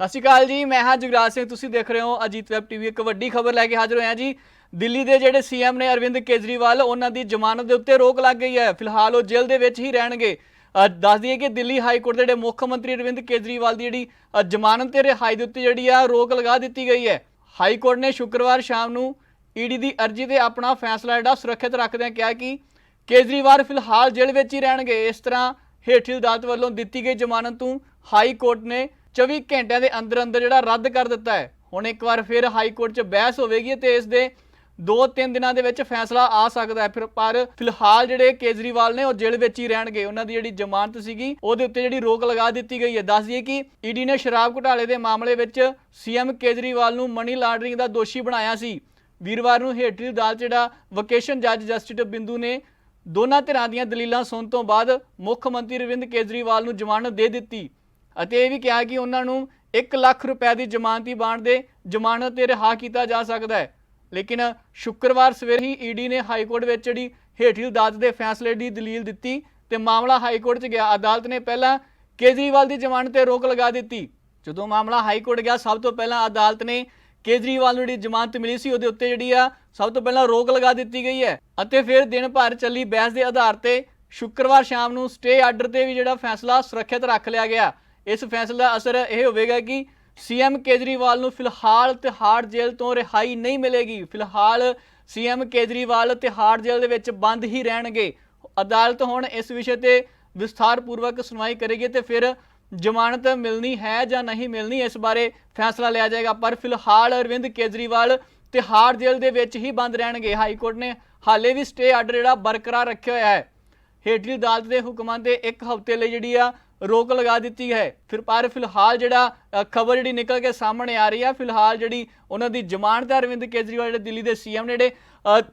ਸਤਿ ਸ਼੍ਰੀ ਅਕਾਲ ਜੀ ਮੈਂ ਹਾਂ ਜਗਰਾਜ ਸਿੰਘ ਤੁਸੀਂ ਦੇਖ ਰਹੇ ਹੋ ਅਜੀਤ ਵੈਬ ਟੀਵੀ ਇੱਕ ਵੱਡੀ ਖਬਰ ਲੈ ਕੇ ਹਾਜ਼ਰ ਹੋਇਆ ਜੀ। ਦਿੱਲੀ ਦੇ ਜਿਹੜੇ ਸੀਐਮ ਨੇ ਅਰਵਿੰਦ ਕੇਜਰੀਵਾਲ ਉਹਨਾਂ ਦੀ ਜ਼ਮਾਨਤ ਦੇ ਉੱਤੇ ਰੋਕ ਲੱਗ ਗਈ ਹੈ। ਫਿਲਹਾਲ ਉਹ ਜੇਲ੍ਹ ਦੇ ਵਿੱਚ ਹੀ ਰਹਿਣਗੇ। ਅ, ਦੱਸ ਦਈਏ ਕਿ ਦਿੱਲੀ ਹਾਈ ਕੋਰਟ ਦੇ ਜਿਹੜੇ ਮੁੱਖ ਮੰਤਰੀ ਅਰਵਿੰਦ ਕੇਜਰੀਵਾਲ ਦੀ ਜਿਹੜੀ ਜ਼ਮਾਨਤ ਤੇ ਰਿਹਾਈ ਦੇ ਉੱਤੇ ਜਿਹੜੀ ਆ ਰੋਕ ਲਗਾ ਦਿੱਤੀ ਗਈ ਹੈ। ਹਾਈ ਕੋਰਟ ਨੇ ਸ਼ੁੱਕਰਵਾਰ ਸ਼ਾਮ ਨੂੰ ਈਡੀ ਦੀ ਅਰਜ਼ੀ ਤੇ ਆਪਣਾ ਫੈਸਲਾ ਜਿਹੜਾ ਸੁਰੱਖਿਅਤ ਰੱਖਦਿਆਂ ਕਿਹਾ ਕਿ ਕੇਜਰੀਵਾਲ ਫਿਲਹਾਲ ਜੇਲ੍ਹ ਵਿੱਚ ਹੀ ਰਹਿਣਗੇ। ਇਸ ਤਰ੍ਹਾਂ ਹੇਠਲੀ ਅਦਾਲਤ ਵੱਲੋਂ ਦਿੱਤੀ ਗਈ ਜ਼ਮਾਨਤ ਨੂੰ ਹਾਈ ਕੋਰਟ ਨੇ 24 ਘੰਟਿਆਂ ਦੇ ਅੰਦਰ ਅੰਦਰ ਜਿਹੜਾ ਰੱਦ ਕਰ ਦਿੱਤਾ ਹੈ। ਹੁਣ ਇੱਕ ਵਾਰ ਫਿਰ ਹਾਈ ਕੋਰਟ 'ਚ ਬਹਿਸ ਹੋਵੇਗੀ ਤੇ ਇਸ ਦੇ 2-3 ਦਿਨਾਂ ਦੇ ਵਿੱਚ ਫੈਸਲਾ ਆ ਸਕਦਾ ਹੈ। ਫਿਰ ਪਰ ਫਿਲਹਾਲ ਜਿਹੜੇ ਕੇਜਰੀਵਾਲ ਨੇ ਉਹ ਜੇਲ੍ਹ ਵਿੱਚ ਹੀ ਰਹਿਣਗੇ। ਉਹਨਾਂ ਦੀ ਜਿਹੜੀ ਜ਼ਮਾਨਤ ਸੀਗੀ, ਉਹਦੇ ਉੱਤੇ ਜਿਹੜੀ ਰੋਕ ਲਗਾ ਦਿੱਤੀ ਗਈ ਹੈ। ਦੱਸ ਦਈਏ ਕਿ ਈਡੀ ਨੇ ਸ਼ਰਾਬ ਘੁਟਾਲੇ ਦੇ ਮਾਮਲੇ ਵਿੱਚ ਸੀਐਮ ਕੇਜਰੀਵਾਲ ਨੂੰ ਮਨੀ ਲਾਂਡਰਿੰਗ ਦਾ ਦੋਸ਼ੀ ਬਣਾਇਆ ਸੀ। ਵੀਰਵਾਰ ਨੂੰ ਹੇਠਲੀ ਅਦਾਲਤ ਜਿਹੜਾ ਵਕੇਸ਼ਨ ਜੱਜ ਜਸਟਿਸ ਬਿੰਦੂ ਨੇ ਦੋਨਾਂ ਧਿਰਾਂ ਦੀਆਂ ਦਲੀਲਾਂ ਸੁਣਨ ਤੋਂ ਬਾਅਦ ਮੁੱਖ ਮੰਤਰੀ ਅਰਵਿੰਦ ਕੇਜਰੀਵਾਲ ਨੂੰ ਜ਼ਮਾਨਤ ਦੇ ਦਿੱਤੀ। ਅਤੇ ਇਹ ਵੀ ਕਿਹਾ ਕਿ ਉਹਨਾਂ ਨੂੰ 1 ਲੱਖ ਰੁਪਏ ਦੀ ਜ਼ਮਾਨਤੀ ਬਾਂਡ ਦੇ ਜ਼ਮਾਨਤ ਤੇ ਰਿਹਾ ਕੀਤਾ ਜਾ ਸਕਦਾ ਹੈ। ਲੇਕਿਨ ਸ਼ੁੱਕਰਵਾਰ ਸਵੇਰੇ ਹੀ ਈਡੀ ਨੇ ਹਾਈ ਕੋਰਟ ਵਿੱਚ ਜਿਹੜੀ ਹੇਠਲੀ ਅਦਾਲਤ ਦੇ ਫੈਸਲੇ ਦੀ ਦਲੀਲ ਦਿੱਤੀ ਤੇ ਮਾਮਲਾ ਹਾਈ ਕੋਰਟ 'ਚ ਗਿਆ। ਅਦਾਲਤ ਨੇ ਪਹਿਲਾਂ ਕੇਜਰੀਵਾਲ ਦੀ ਜ਼ਮਾਨਤ ਤੇ ਰੋਕ ਲਗਾ ਦਿੱਤੀ। ਜਦੋਂ ਮਾਮਲਾ ਹਾਈ ਕੋਰਟ ਗਿਆ, ਸਭ ਤੋਂ ਪਹਿਲਾਂ ਅਦਾਲਤ ਨੇ ਕੇਜਰੀਵਾਲ ਨੂੰ ਜਿਹੜੀ ਜ਼ਮਾਨਤ ਮਿਲੀ ਸੀ, ਉਹਦੇ ਉੱਤੇ ਜਿਹੜੀ ਆ, ਸਭ ਤੋਂ ਪਹਿਲਾਂ ਰੋਕ ਲਗਾ ਦਿੱਤੀ ਗਈ ਹੈ ਅਤੇ ਫਿਰ ਦਿਨ ਭਰ ਚੱਲੀ ਬਹਿਸ ਦੇ ਆਧਾਰ ਤੇ ਸ਼ੁੱਕਰਵਾਰ ਸ਼ਾਮ ਨੂੰ ਸਟੇ ਆਰਡਰ ਤੇ ਵੀ ਜਿਹੜਾ ਫੈਸਲਾ ਸੁਰੱਖਿਅਤ ਰੱਖ ਲਿਆ ਗਿਆ। ਇਸ ਫੈਸਲੇ ਦਾ ਅਸਰ ਇਹ ਹੋਵੇਗਾ ਕਿ ਸੀਐਮ ਕੇਜਰੀਵਾਲ ਨੂੰ ਫਿਲਹਾਲ ਤਿਹਾੜ ਜੇਲ੍ਹ ਤੋਂ ਰਿਹਾਈ ਨਹੀਂ ਮਿਲੇਗੀ। ਫਿਲਹਾਲ ਸੀਐਮ ਕੇਜਰੀਵਾਲ ਤਿਹਾੜ ਜੇਲ੍ਹ ਦੇ ਵਿੱਚ ਬੰਦ ਹੀ ਰਹਿਣਗੇ। ਅਦਾਲਤ ਹੁਣ ਇਸ ਵਿਸ਼ੇ ਤੇ ਵਿਸਥਾਰਪੂਰਵਕ ਸੁਣਵਾਈ ਕਰੇਗੀ ਤੇ ਫਿਰ ਜ਼ਮਾਨਤ ਮਿਲਣੀ ਹੈ ਜਾਂ ਨਹੀਂ ਮਿਲਣੀ ਇਸ ਬਾਰੇ ਫੈਸਲਾ ਲਿਆ ਜਾਏਗਾ। ਪਰ ਫਿਲਹਾਲ ਅਰਵਿੰਦ ਕੇਜਰੀਵਾਲ ਤਿਹਾੜ ਜੇਲ੍ਹ ਦੇ ਵਿੱਚ ਹੀ ਬੰਦ ਰਹਿਣਗੇ। ਹਾਈ ਕੋਰਟ ਨੇ ਹਾਲੇ ਵੀ ਸਟੇ ਆਰਡਰ ਜਿਹੜਾ ਬਰਕਰਾਰ ਰੱਖਿਆ ਹੋਇਆ ਹੈ। ਹੇਠਲੀ ਅਦਾਲਤ ਦੇ ਹੁਕਮਾਂ ਤੇ ਇੱਕ ਹਫ਼ਤੇ ਲਈ ਜਿਹੜੀ ਆ ਰੋਕ ਲਗਾ ਦਿੱਤੀ ਹੈ। ਫਿਰ ਪਰ ਫਿਲਹਾਲ ਜਿਹੜਾ ਖਬਰ ਜਿਹੜੀ ਨਿਕਲ ਕੇ ਸਾਹਮਣੇ ਆ ਰਹੀ ਆ, ਫਿਲਹਾਲ ਜਿਹੜੀ ਉਹਨਾਂ ਦੀ ਜ਼ਮਾਨਤ ਹੈ ਅਰਵਿੰਦ ਕੇਜਰੀਵਾਲ ਜਿਹੜੇ ਦਿੱਲੀ ਦੇ ਸੀਐਮ ਨੇ ਜਿਹੜੇ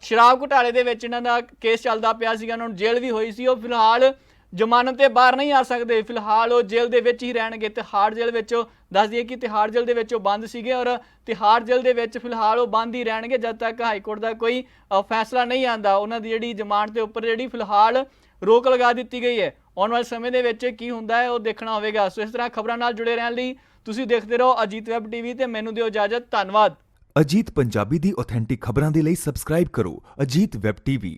ਸ਼ਰਾਬ ਘੁਟਾਲੇ ਦੇ ਵਿੱਚ ਇਹਨਾਂ ਦਾ ਕੇਸ ਚੱਲਦਾ ਪਿਆ ਸੀਗਾ, ਉਹਨਾਂ ਨੂੰ ਜੇਲ੍ਹ ਵੀ ਹੋਈ ਸੀ। ਉਹ ਫਿਲਹਾਲ ਜ਼ਮਾਨਤ ਤੇ ਬਾਹਰ ਨਹੀਂ ਆ ਸਕਦੇ। ਫਿਲਹਾਲ ਉਹ ਜੇਲ੍ਹ ਦੇ ਵਿੱਚ ਹੀ ਰਹਿਣਗੇ। ਤਿਹਾੜ ਜੇਲ੍ਹ ਵਿੱਚ ਉਹ ਦੱਸ ਦਈਏ ਕਿ ਤਿਹਾੜ ਜੇਲ੍ਹ ਦੇ ਵਿੱਚ ਉਹ ਬੰਦ ਸੀਗੇ ਔਰ ਤਿਹਾੜ ਜੇਲ੍ਹ ਦੇ ਵਿੱਚ ਫਿਲਹਾਲ ਉਹ ਬੰਦ ਹੀ ਰਹਿਣਗੇ ਜਦ ਤੱਕ ਹਾਈ ਕੋਰਟ ਦਾ ਕੋਈ ਫੈਸਲਾ ਨਹੀਂ ਆਂਦਾ ਉਹਨਾਂ ਦੀ ਜਿਹੜੀ ਜ਼ਮਾਨਤ ਦੇ ਉੱਪਰ ਜਿਹੜੀ ਫਿਲਹਾਲ ਰੋਕ ਲਗਾ ਦਿੱਤੀ ਗਈ ਹੈ। ਆਉਣ ਵਾਲੇ ਸਮੇਂ ਦੇ ਵਿੱਚ ਕੀ ਹੁੰਦਾ ਹੈ ਉਹ ਦੇਖਣਾ ਹੋਵੇਗਾ। ਸੋ ਇਸ ਤਰ੍ਹਾਂ ਖਬਰਾਂ ਨਾਲ ਜੁੜੇ ਰਹਿਣ ਲਈ ਤੁਸੀਂ ਦੇਖਦੇ ਰਹੋ ਅਜੀਤ ਵੈਬ ਟੀਵੀ ਤੇ। ਮੈਨੂੰ ਦਿਓ ਇਜਾਜ਼ਤ। ਧੰਨਵਾਦ। ਅਜੀਤ ਪੰਜਾਬੀ ਦੀ ਆਥੈਂਟਿਕ ਖਬਰਾਂ ਦੇ ਲਈ ਸਬਸਕ੍ਰਾਈਬ ਕਰੋ। Ajit web TV.